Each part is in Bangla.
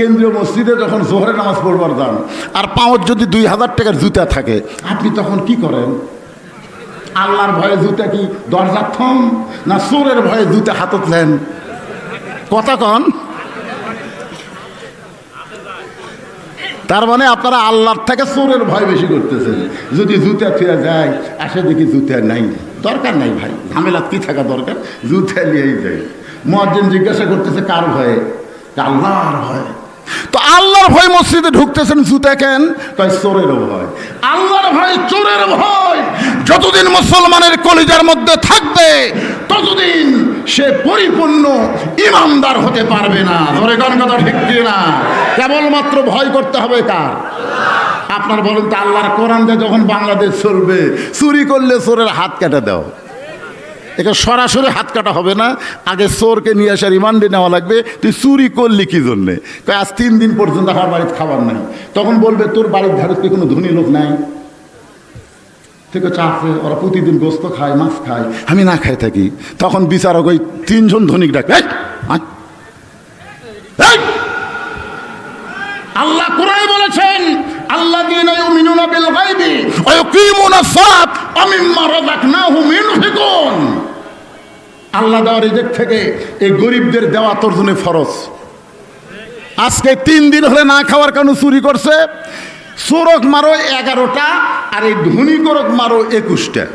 কেন্দ্রীয় মসজিদে যখন জোহরের নামাজ পড়বার যান, আর পাঁচ যদি দুই হাজার টাকার জুতা থাকে, আপনি তখন কি করেন? আল্লাহর ভয়ে জুতা কি দরজার থম না চোরের ভয়ে জুতা হাতত নেন কথা কন। তার মানে আপনারা আল্লাহর থেকে চোরের ভয় বেশি করতেছেন। যদি জুতা ফিরে যায়, আসে দেখি জুতা নাই। দরকার নাই ভাই। ঝামেলা কি থাকা দরকার? জুতা নিয়েই যায়। মহাজন জিজ্ঞাসা করতেছে, কার ভয়ে? আল্লাহর ভয়? তো আল্লাহর ভয় মসজিদে ঢুকতেছেন জুতা কেন? তাই চোরের ভয়। আল্লাহর ভয় চোরের ভয়। যতদিন মুসলমানের কলিজার মধ্যে থাকবে, ততদিন সে পরিপূর্ণ ইমানদার হতে পারবে না। ধরে কোন কথা ঠিক কি না কেবলমাত্র ভয় করতে হবে কার? আপনার বলেন তো, আল্লাহর কোরআন দিয়ে যখন বাংলাদেশ চলবে, চুরি করলে চোরের হাত কেটে দাও। একে সরাসরি হাত কাটা হবে না। আগে চোরকে নিয়ে আসার রিমান্ডে নেওয়া লাগবে। তুই চুরি করলি কি জন্যে? কয় আজ তিন দিন পর্যন্ত আমার বাড়িতে খাবার নাই। তখন বলবে তোর বাড়ির ধারে কি কোনো ধনী লোক নাই? থেকে চাষে ওরা প্রতিদিন গোস্ত খায় মাছ খায় আমি না খাই থাকি। তখন বিচারক ওই তিনজন ধনিক ডাকবে "এই, আয়। এই! আল্লাহ কোরআনে বলেছেন আল্লাহ ইউমিনুনা বিল গায়বি ওয়া ইউকিমুনা সালাত ওয়া মিম্মা রাযাকনাহুম ইউনফিকুন আল্লাহ দেওয়ার রিজিক থেকে এই গরিবদের দেওয়া তোর জন্য ফরজ। আজকে তিন দিন হলে না খাওয়ার কারণে চুরি করছে। চোরক মারো এগারোটা, আর এই ধনী করক মারো একুশটা।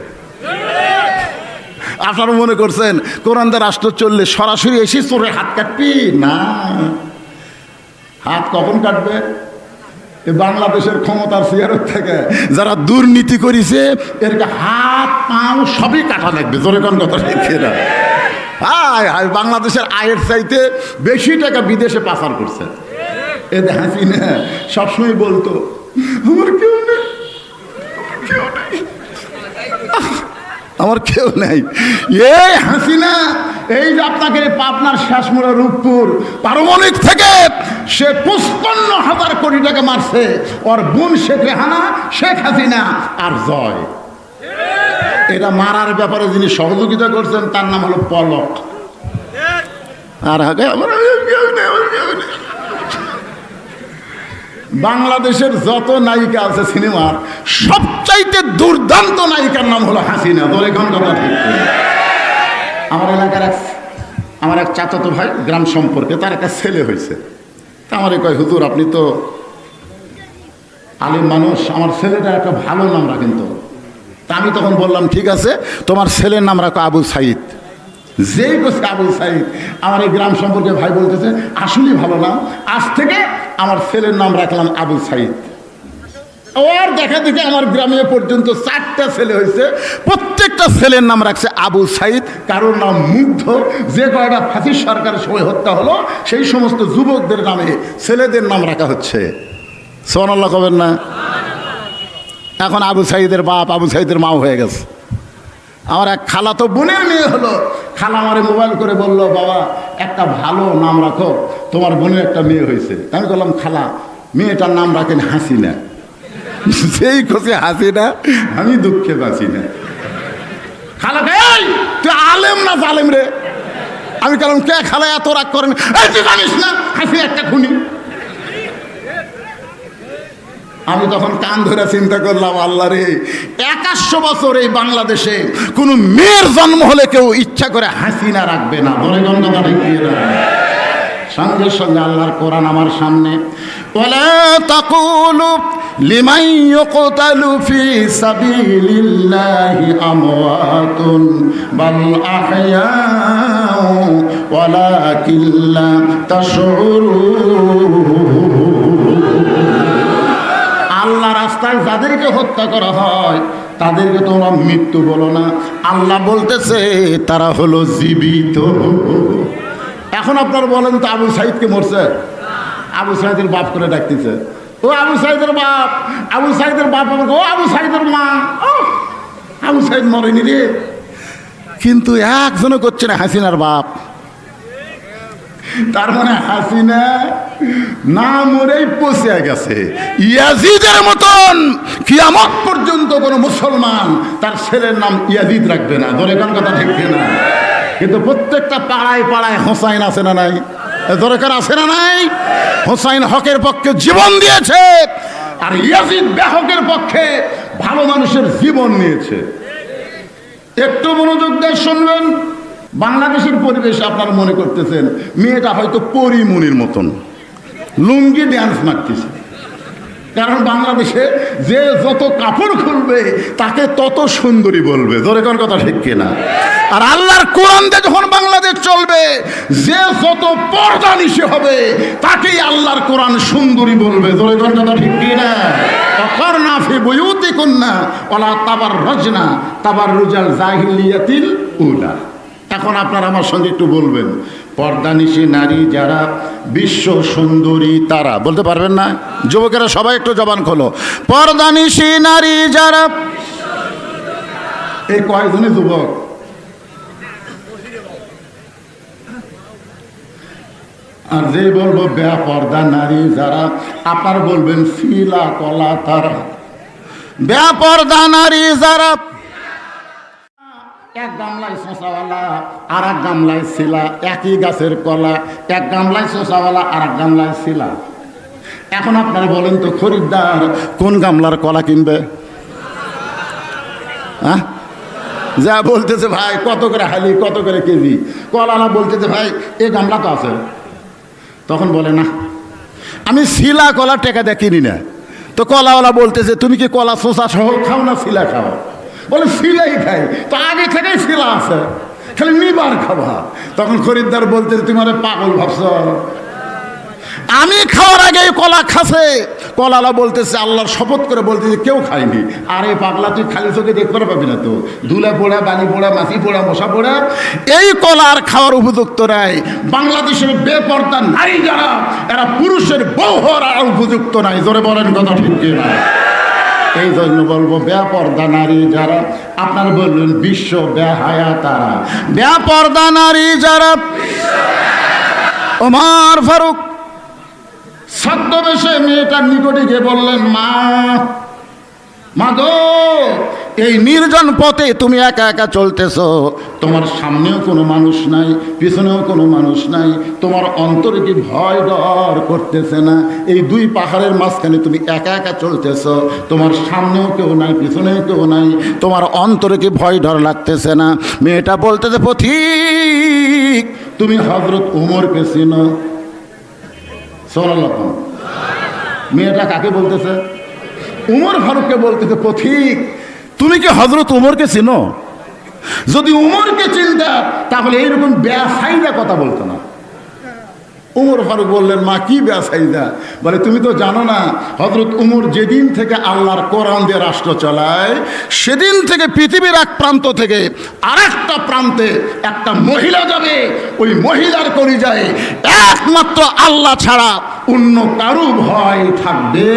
আপনারা মনে করছেন কোরআনদের রাষ্ট্র চললে সরাসরি এসে চোরে হাত কাটবি? না। হাত কখন কাটবে? বাংলাদেশের ক্ষমতার চেয়ারের থেকে। যারা দুর্নীতি করেছে এরকে হাত, পাও সবই কাটা লাগবে। জোরে কোন কথা শিখছে না। হায় হায় বাংলাদেশের আয়ের চাইতে বেশি টাকা বিদেশে পাচার করছে। এ হাসি না সবসময় বলতো, আমার কেউ নেই আমার কেউ নেই। এই হাসিনা এই যে আপনাকে পাবনার শ্বাসমূলা রূপপুর পারমাণবিক থেকে সে পঁচপান্ন হাজার কোটি টাকা মারছে। ওর বোন শেখ রেহানা, শেখ হাসিনা, আর জয়। এটা মারার ব্যাপারে যিনি সহযোগিতা করছেন, তার নাম হলো পলক। আর নেই। বাংলাদেশের যত নায়িকা আছে সিনেমার, সবচাইতে দুর্দান্ত নায়িকার নাম হলো হাসিনা। কোন কথা? আমার এলাকার এক, আমার এক চাচাতো ভাই গ্রাম সম্পর্কে তার একটা ছেলে হয়েছে। তা আমারে কয়, হুজুর, আপনি তো আলিম মানুষ, আমার ছেলেটা একটা ভালো নাম রাখেন তো। তা আমি তখন বললাম, ঠিক আছে, তোমার ছেলের নাম রাখো আবু সাইদ। যেই বসে আবু সাইদ, আমার এই গ্রাম সম্পর্কে ভাই বলতেছে আসলেই ভালো নাম আজ থেকে আমার ছেলের নাম রাখলাম আবু সাইদ। ওর দেখা দেখে আমার গ্রামে পর্যন্ত চারটা ছেলে হয়েছে, প্রত্যেকটা ছেলের নাম রাখছে আবু সাইদ, কারোর নাম মুগ্ধ, যে কয়টা ফাঁসির সরকারের সময় হত্যা হলো, সেই সমস্ত যুবকদের নামে ছেলেদের নাম রাখা হচ্ছে। সোনাল্লাহ কবেন না? এখন আবু সাইদের বাপ, আবু সাইদের মাও হয়ে গেছে। আমার এক খালা তো বোনের মেয়ে হলো। খালা আমারে মোবাইল করে বলল, বাবা, একটা ভালো নাম রাখো, তোমার বোনের একটা মেয়ে হয়েছে। আমি বললাম, খালা, মেয়েটার নাম রাখেন হাসিনা। সেই খুশি হাসিনা, আমি দুঃখে বাঁচি না। খালা তুই আলেম না জালেম রে? আমি কারণ কে খালা, এত রাগ করেন? জানিস না হাসি একটা খুনি। আমি তখন কান ধরে চিন্তা করলাম, আল্লাহ রে একাশো বছর এই বাংলাদেশে কোনো মেয়ের জন্ম হলে কেউ ইচ্ছা করে হাসিনা রাখবে না। ধরে গঙ্গা ঢেকিয়ে না সঙ্গে সঙ্গে আল্লাহর কোরআন আমার সামনে তাকুলু লিমান ইউকতালু ফি সাবিলিল্লাহি আমওয়াতুন বাল আহয়াউ ওয়ালাকিন লা তাশউরুন আল্লাহ রাস্তায় যাদেরকে হত্যা করা হয়, তাদেরকে তোমরা মৃত্যু বলো না। আল্লাহ বলতেছে, তারা হলো জীবিত। এখন আপনারা বলেন তো আবু সাইদকে মরছে? আবু সাইদের বাপ করে ডাকতেছে। ও আবু সাইদের বাপ, আবু সাইদের বাপ আমাকে, ও আবু সাইদের মা। আবু সাইদ মরেনি রে। কিন্তু একজনও করছে না হাসিনার বাপ। তার মানে হাসিনা না মরেই পচে গেছে। ইয়াজিদের মতন কিয়ামত পর্যন্ত কোনো মুসলমান তার ছেলের নাম ইয়াজিদ রাখবে না। ধরে কোন কথা ঠিক না কিন্তু প্রত্যেকটা পাড়ায় পাড়ায় হোসাইন আছে না নাই? দরকার আছে না নাই? হোসাইন হকের পক্ষে জীবন দিয়েছে আর ইয়াজিদ বেহকের পক্ষে ভালো মানুষের জীবন নিয়েছে। একটু মনোযোগ দিয়ে শুনবেন। বাংলাদেশের পরিবেশ আপনারা মনে করতেছেন, মেয়েটা হয়তো পরিমনির মতন। লুঙ্গি ড্যান্স মারতেছে। কারণ বাংলাদেশে যে যত কাপড় খুলবে, তাকে তত সুন্দরী বলবে। ধরে কোন কথা ঠিক কিনা? আর আল্লাহর কোরআন যখন বাংলাদেশ চলবে, যে যত পর্দা নিশে হবে, তাকেই আল্লাহর কোরআন সুন্দরী বলবে। ধরে কোন কথা ঠিক কিনা? অকর না ফি বইউতি কন্যা ওলা তাবার রজনা তাবার রুজাল জাহিলিয়াতিল উলা। এখন আপনারা আমার সঙ্গে একটু বলবেন পর্দানিশী নারী যারা বিশ্ব সুন্দরী তারা, বলতে পারবেন না? যুবকেরা সবাই একটু জবান খোলো। পর্দানিশী নারী যারা এই কয়জনই যুবক। আর যে বলব বেপর্দা নারী যারা, আপনার বলবেন শিলা কলা তারা। পর্দা নারী যারা এক গামলায় শশাওয়ালা আর এক গামলায় শিলা, একই গাছের কলা, এক গামলায় শশাওয়ালা আর এক গামলায় শিলা। এখন আপনারা বলেন তো, খরিদ্দার কোন গামলার কলা কিনবে? হ্যাঁ? যা বলতেছে ভাই, কত করে হালি, কত করে কেজি? কলালা বলতেছে ভাই, এ গামলা তো আছে। তখন বলে, না, আমি শিলা কলা টেকা দিয়ে কিনি না। তো কলাওয়ালা বলতেছে, তুমি কি কলা শোষা সহ খাও না শিলা খাও? বলে শিলাই খাই। তো আগে থেকেই শিলা আছে। খালি নিবার খাবা তখন খরিদ্দার বলতে তুমি আরে পাগল ভাবছ? আমি খাওয়ার আগে কলা খাসে। কলালা বলতেছে, আল্লাহর শপথ করে বলতেছে, কেউ খায়নি। আরে পাগলা, তুই খালি চোখে দেখতে পাবি না তো। ধুলা পোড়া, বালি পোড়া, মাছি পোড়া, মশা পোড়া, এই কলা আর খাওয়ার উপযুক্ত নাই। বাংলাদেশের বেপর্দা নারী যারা, এরা পুরুষের বউ হওয়ার উপযুক্ত নাই। জোরে বলেন কথা ঠিক না এই জন্য বলব ব্যাপর্দা নারী যারা, আপনার বললেন বিশ্ব ব্যাহায়া তারা। ব্যাপর্দা নারী যারা, ওমার ফারুক, ছদ্মবেশে মেয়েটার নিকটে গিয়ে বললেন, মা মা গো এই নির্জন পথে তুমি একা একা চলতেছ। তোমার সামনেও কোনো মানুষ নাই, পিছনেও কোনো মানুষ নাই, তোমার অন্তরে কি ভয় ডর করতেছে না? এই দুই পাহাড়ের মাঝখানে তুমি একা একা চলতেছ, তোমার সামনেও কেউ নাই, পিছনেও কেউ নাই, তোমার অন্তরে কি ভয় ডর লাগতেছে না? মেয়েটা বলতেছে পথিক তুমি হজরত উমরকে চিনো। সোনাল্লাহ মেয়েটা কাকে বলতেছে? উমর ফারুককে বলতেছে পথিক তুমি কি হজরত উমরকে চিনো? যদি উমরকে চিনতা, তাহলে এইরকম ব্যাসাইদা কথা বলতো না। উমর ফারুক বললেন, মা, কি ব্যাসাইদা বলে, তুমি তো জানো না হজরত উমর যেদিন থেকে আল্লাহর কোরআন দিয়ে রাষ্ট্র চালায়, সেদিন থেকে পৃথিবীর এক প্রান্ত থেকে আর একটা প্রান্তে একটা মহিলা যাবে। ওই মহিলার করি যায় একমাত্র আল্লাহ ছাড়া অন্য কারু ভয় থাকবে।